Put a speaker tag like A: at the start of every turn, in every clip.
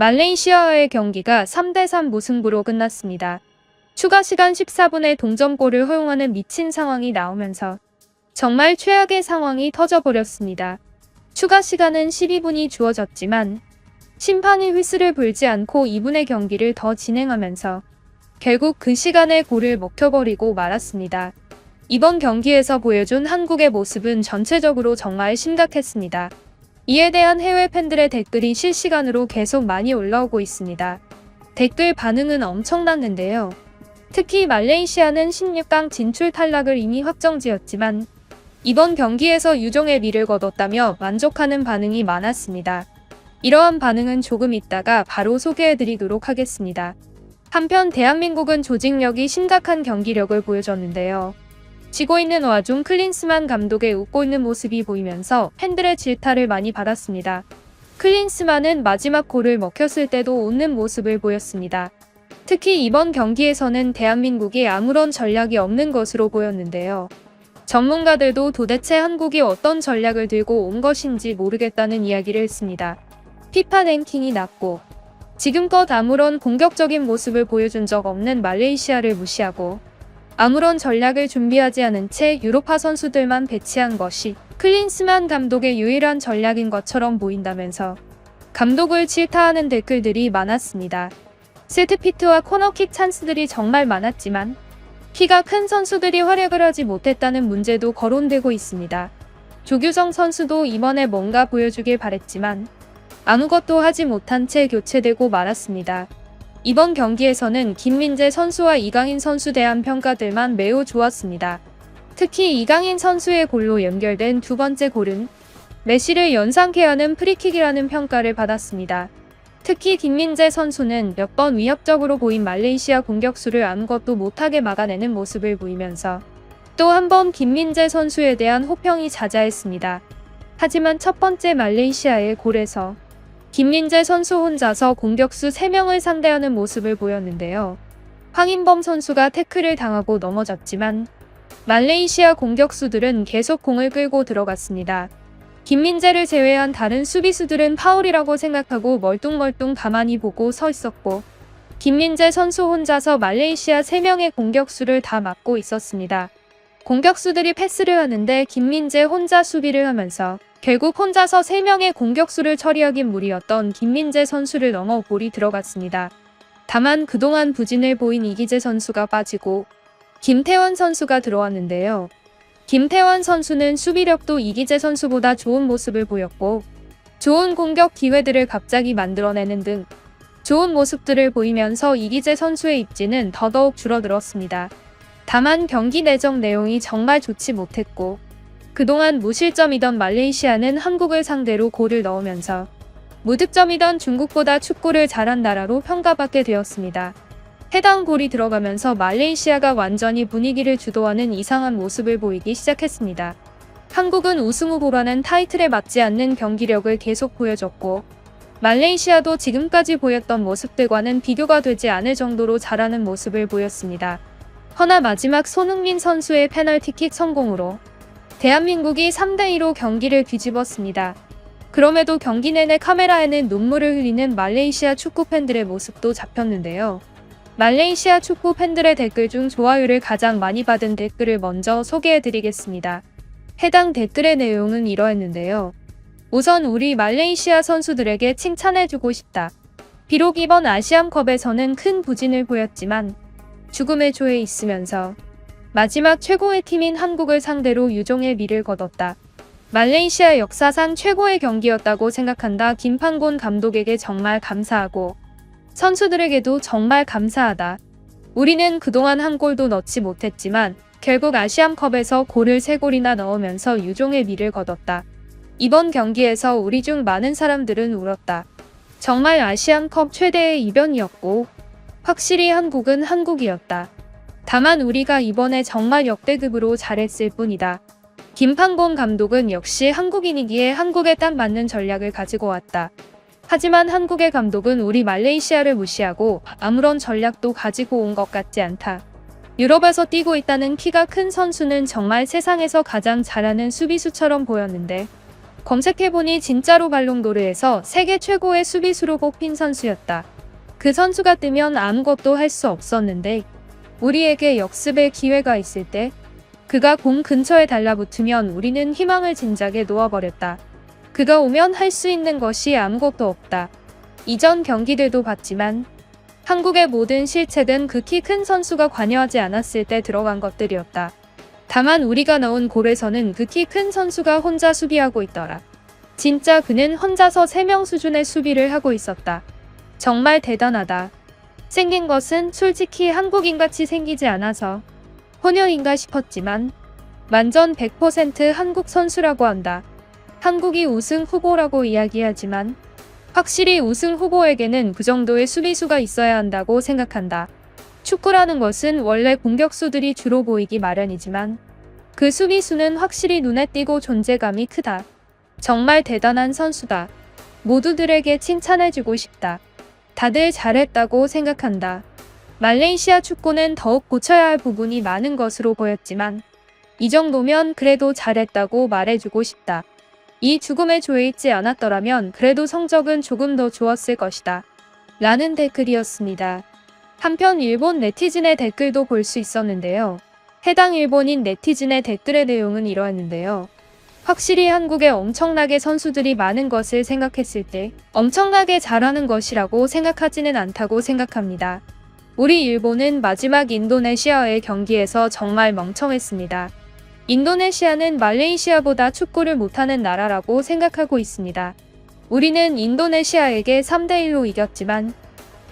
A: 말레이시아와의 경기가 3대3 무승부로 끝났습니다. 추가 시간 14분에 동점골을 허용하는 미친 상황이 나오면서 정말 최악의 상황이 터져버렸습니다. 추가 시간은 12분이 주어졌지만 심판이 휘슬을 불지 않고 2분의 경기를 더 진행하면서 결국 그 시간에 골을 먹혀버리고 말았습니다. 이번 경기에서 보여준 한국의 모습은 전체적으로 정말 심각했습니다. 이에 대한 해외 팬들의 댓글이 실시간으로 계속 많이 올라오고 있습니다. 댓글 반응은 엄청났는데요. 특히 말레이시아는 16강 진출 탈락을 이미 확정지었지만 이번 경기에서 유종의 미를 거뒀다며 만족하는 반응이 많았습니다. 이러한 반응은 조금 있다가 바로 소개해드리도록 하겠습니다. 한편 대한민국은 조직력이 심각한 경기력을 보여줬는데요. 지고 있는 와중 클린스만 감독의 웃고 있는 모습이 보이면서 팬들의 질타를 많이 받았습니다. 클린스만은 마지막 골을 먹혔을 때도 웃는 모습을 보였습니다. 특히 이번 경기에서는 대한민국이 아무런 전략이 없는 것으로 보였는데요. 전문가들도 도대체 한국이 어떤 전략을 들고 온 것인지 모르겠다는 이야기를 했습니다. 피파 랭킹이 낮고 지금껏 아무런 공격적인 모습을 보여준 적 없는 말레이시아를 무시하고 아무런 전략을 준비하지 않은 채 유로파 선수들만 배치한 것이 클린스만 감독의 유일한 전략인 것처럼 보인다면서 감독을 질타하는 댓글들이 많았습니다. 세트피트와 코너킥 찬스들이 정말 많았지만 키가 큰 선수들이 활약을 하지 못했다는 문제도 거론되고 있습니다. 조규성 선수도 이번에 뭔가 보여주길 바랬지만 아무것도 하지 못한 채 교체되고 말았습니다. 이번 경기에서는 김민재 선수와 이강인 선수 대한 평가들만 매우 좋았습니다. 특히 이강인 선수의 골로 연결된 두 번째 골은 메시를 연상케 하는 프리킥이라는 평가를 받았습니다. 특히 김민재 선수는 몇 번 위협적으로 보인 말레이시아 공격수를 아무것도 못하게 막아내는 모습을 보이면서 또 한 번 김민재 선수에 대한 호평이 자자했습니다. 하지만 첫 번째 말레이시아의 골에서 김민재 선수 혼자서 공격수 3명을 상대하는 모습을 보였는데요. 황인범 선수가 태클을 당하고 넘어졌지만 말레이시아 공격수들은 계속 공을 끌고 들어갔습니다. 김민재를 제외한 다른 수비수들은 파울이라고 생각하고 멀뚱멀뚱 가만히 보고 서 있었고 김민재 선수 혼자서 말레이시아 3명의 공격수를 다 막고 있었습니다. 공격수들이 패스를 하는데 김민재 혼자 수비를 하면서 결국 혼자서 3명의 공격수를 처리하긴 무리였던 김민재 선수를 넘어 볼이 들어갔습니다. 다만 그동안 부진을 보인 이기재 선수가 빠지고 김태원 선수가 들어왔는데요. 김태원 선수는 수비력도 이기재 선수보다 좋은 모습을 보였고 좋은 공격 기회들을 갑자기 만들어내는 등 좋은 모습들을 보이면서 이기재 선수의 입지는 더더욱 줄어들었습니다. 다만 경기 내적 내용이 정말 좋지 못했고 그동안 무실점이던 말레이시아는 한국을 상대로 골을 넣으면서 무득점이던 중국보다 축구를 잘한 나라로 평가받게 되었습니다. 해당 골이 들어가면서 말레이시아가 완전히 분위기를 주도하는 이상한 모습을 보이기 시작했습니다. 한국은 우승 후보라는 타이틀에 맞지 않는 경기력을 계속 보여줬고 말레이시아도 지금까지 보였던 모습들과는 비교가 되지 않을 정도로 잘하는 모습을 보였습니다. 허나 마지막 손흥민 선수의 페널티킥 성공으로 대한민국이 3대2로 경기를 뒤집었습니다. 그럼에도 경기 내내 카메라에는 눈물을 흘리는 말레이시아 축구 팬들의 모습도 잡혔는데요. 말레이시아 축구 팬들의 댓글 중 좋아요를 가장 많이 받은 댓글을 먼저 소개해드리겠습니다. 해당 댓글의 내용은 이러했는데요. 우선 우리 말레이시아 선수들에게 칭찬해주고 싶다. 비록 이번 아시안컵에서는 큰 부진을 보였지만 죽음의 조에 있으면서 마지막 최고의 팀인 한국을 상대로 유종의 미를 거뒀다. 말레이시아 역사상 최고의 경기였다고 생각한다. 김판곤 감독에게 정말 감사하고 선수들에게도 정말 감사하다. 우리는 그동안 한 골도 넣지 못했지만 결국 아시안컵에서 골을 3골이나 넣으면서 유종의 미를 거뒀다. 이번 경기에서 우리 중 많은 사람들은 울었다. 정말 아시안컵 최대의 이변이었고 확실히 한국은 한국이었다. 다만 우리가 이번에 정말 역대급으로 잘했을 뿐이다. 김판곤 감독은 역시 한국인이기에 한국에 딱 맞는 전략을 가지고 왔다. 하지만 한국의 감독은 우리 말레이시아를 무시하고 아무런 전략도 가지고 온 것 같지 않다. 유럽에서 뛰고 있다는 키가 큰 선수는 정말 세상에서 가장 잘하는 수비수처럼 보였는데 검색해보니 진짜로 발롱도르에서 세계 최고의 수비수로 뽑힌 선수였다. 그 선수가 뜨면 아무것도 할 수 없었는데 우리에게 역습의 기회가 있을 때 그가 공 근처에 달라붙으면 우리는 희망을 진작에 놓아버렸다. 그가 오면 할 수 있는 것이 아무것도 없다. 이전 경기들도 봤지만 한국의 모든 실책은 그키큰 선수가 관여하지 않았을 때 들어간 것들이었다. 다만 우리가 넣은 골에서는 그키큰 선수가 혼자 수비하고 있더라. 진짜 그는 혼자서 3명 수준의 수비를 하고 있었다. 정말 대단하다. 생긴 것은 솔직히 한국인같이 생기지 않아서 혼혈인가 싶었지만 완전 100% 한국 선수라고 한다. 한국이 우승 후보라고 이야기하지만 확실히 우승 후보에게는 그 정도의 수비수가 있어야 한다고 생각한다. 축구라는 것은 원래 공격수들이 주로 보이기 마련이지만 그 수비수는 확실히 눈에 띄고 존재감이 크다. 정말 대단한 선수다. 모두들에게 칭찬해주고 싶다. 다들 잘했다고 생각한다. 말레이시아 축구는 더욱 고쳐야 할 부분이 많은 것으로 보였지만 이 정도면 그래도 잘했다고 말해주고 싶다. 이 죽음에 조에 있지 않았더라면 그래도 성적은 조금 더 좋았을 것이다. 라는 댓글이었습니다. 한편 일본 네티즌의 댓글도 볼 수 있었는데요. 해당 일본인 네티즌의 댓글의 내용은 이러했는데요. 확실히 한국에 엄청나게 선수들이 많은 것을 생각했을 때 엄청나게 잘하는 것이라고 생각하지는 않다고 생각합니다. 우리 일본은 마지막 인도네시아의 경기에서 정말 멍청했습니다. 인도네시아는 말레이시아보다 축구를 못하는 나라라고 생각하고 있습니다. 우리는 인도네시아에게 3대1로 이겼지만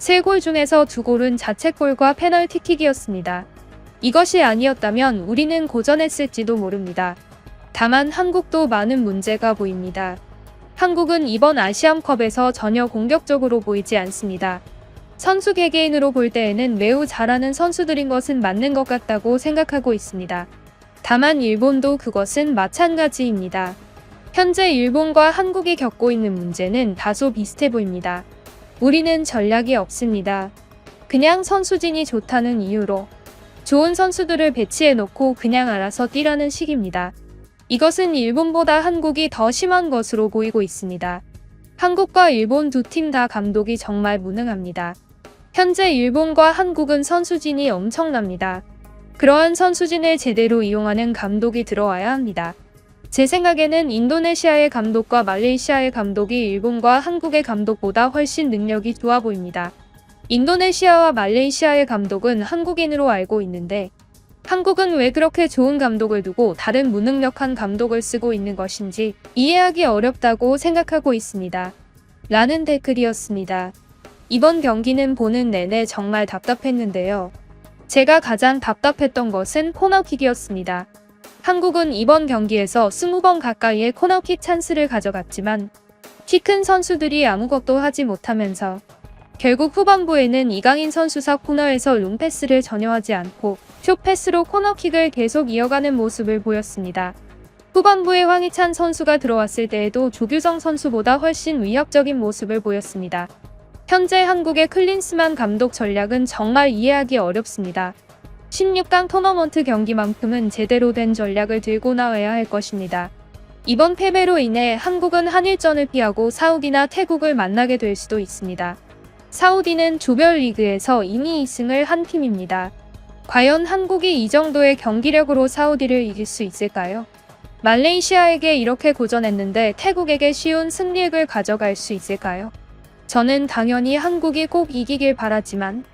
A: 3골 중에서 2골은 자책골과 페널티킥이었습니다. 이것이 아니었다면 우리는 고전했을지도 모릅니다. 다만 한국도 많은 문제가 보입니다. 한국은 이번 아시안컵에서 전혀 공격적으로 보이지 않습니다. 선수 개개인으로 볼 때에는 매우 잘하는 선수들인 것은 맞는 것 같다고 생각하고 있습니다. 다만 일본도 그것은 마찬가지입니다. 현재 일본과 한국이 겪고 있는 문제는 다소 비슷해 보입니다. 우리는 전략이 없습니다. 그냥 선수진이 좋다는 이유로 좋은 선수들을 배치해 놓고 그냥 알아서 뛰라는 식입니다. 이것은 일본보다 한국이 더 심한 것으로 보이고 있습니다. 한국과 일본 두 팀 다 감독이 정말 무능합니다. 현재 일본과 한국은 선수진이 엄청납니다. 그러한 선수진을 제대로 이용하는 감독이 들어와야 합니다. 제 생각에는 인도네시아의 감독과 말레이시아의 감독이 일본과 한국의 감독보다 훨씬 능력이 좋아 보입니다. 인도네시아와 말레이시아의 감독은 한국인으로 알고 있는데 한국은 왜 그렇게 좋은 감독을 두고 다른 무능력한 감독을 쓰고 있는 것인지 이해하기 어렵다고 생각하고 있습니다. 라는 댓글이었습니다. 이번 경기는 보는 내내 정말 답답했는데요. 제가 가장 답답했던 것은 코너킥이었습니다. 한국은 이번 경기에서 20번 가까이의 코너킥 찬스를 가져갔지만 키 큰 선수들이 아무것도 하지 못하면서 결국 후반부에는 이강인 선수사 코너에서 롱패스를 전혀 하지 않고 쇼패스로 코너킥을 계속 이어가는 모습을 보였습니다. 후반부에 황희찬 선수가 들어왔을 때에도 조규성 선수보다 훨씬 위협적인 모습을 보였습니다. 현재 한국의 클린스만 감독 전략은 정말 이해하기 어렵습니다. 16강 토너먼트 경기만큼은 제대로 된 전략을 들고 나와야 할 것입니다. 이번 패배로 인해 한국은 한일전을 피하고 사우디나 태국을 만나게 될 수도 있습니다. 사우디는 조별리그에서 이미 2승을 한 팀입니다. 과연 한국이 이 정도의 경기력으로 사우디를 이길 수 있을까요? 말레이시아에게 이렇게 고전했는데 태국에게 쉬운 승리를 가져갈 수 있을까요? 저는 당연히 한국이 꼭 이기길 바라지만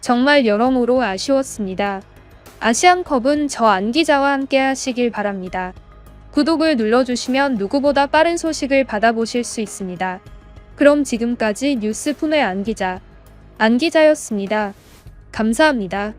A: 정말 여러모로 아쉬웠습니다. 아시안컵은 저 안 기자와 함께 하시길 바랍니다. 구독을 눌러주시면 누구보다 빠른 소식을 받아보실 수 있습니다. 그럼 지금까지 뉴스 품의 안 기자, 안 기자였습니다. 감사합니다.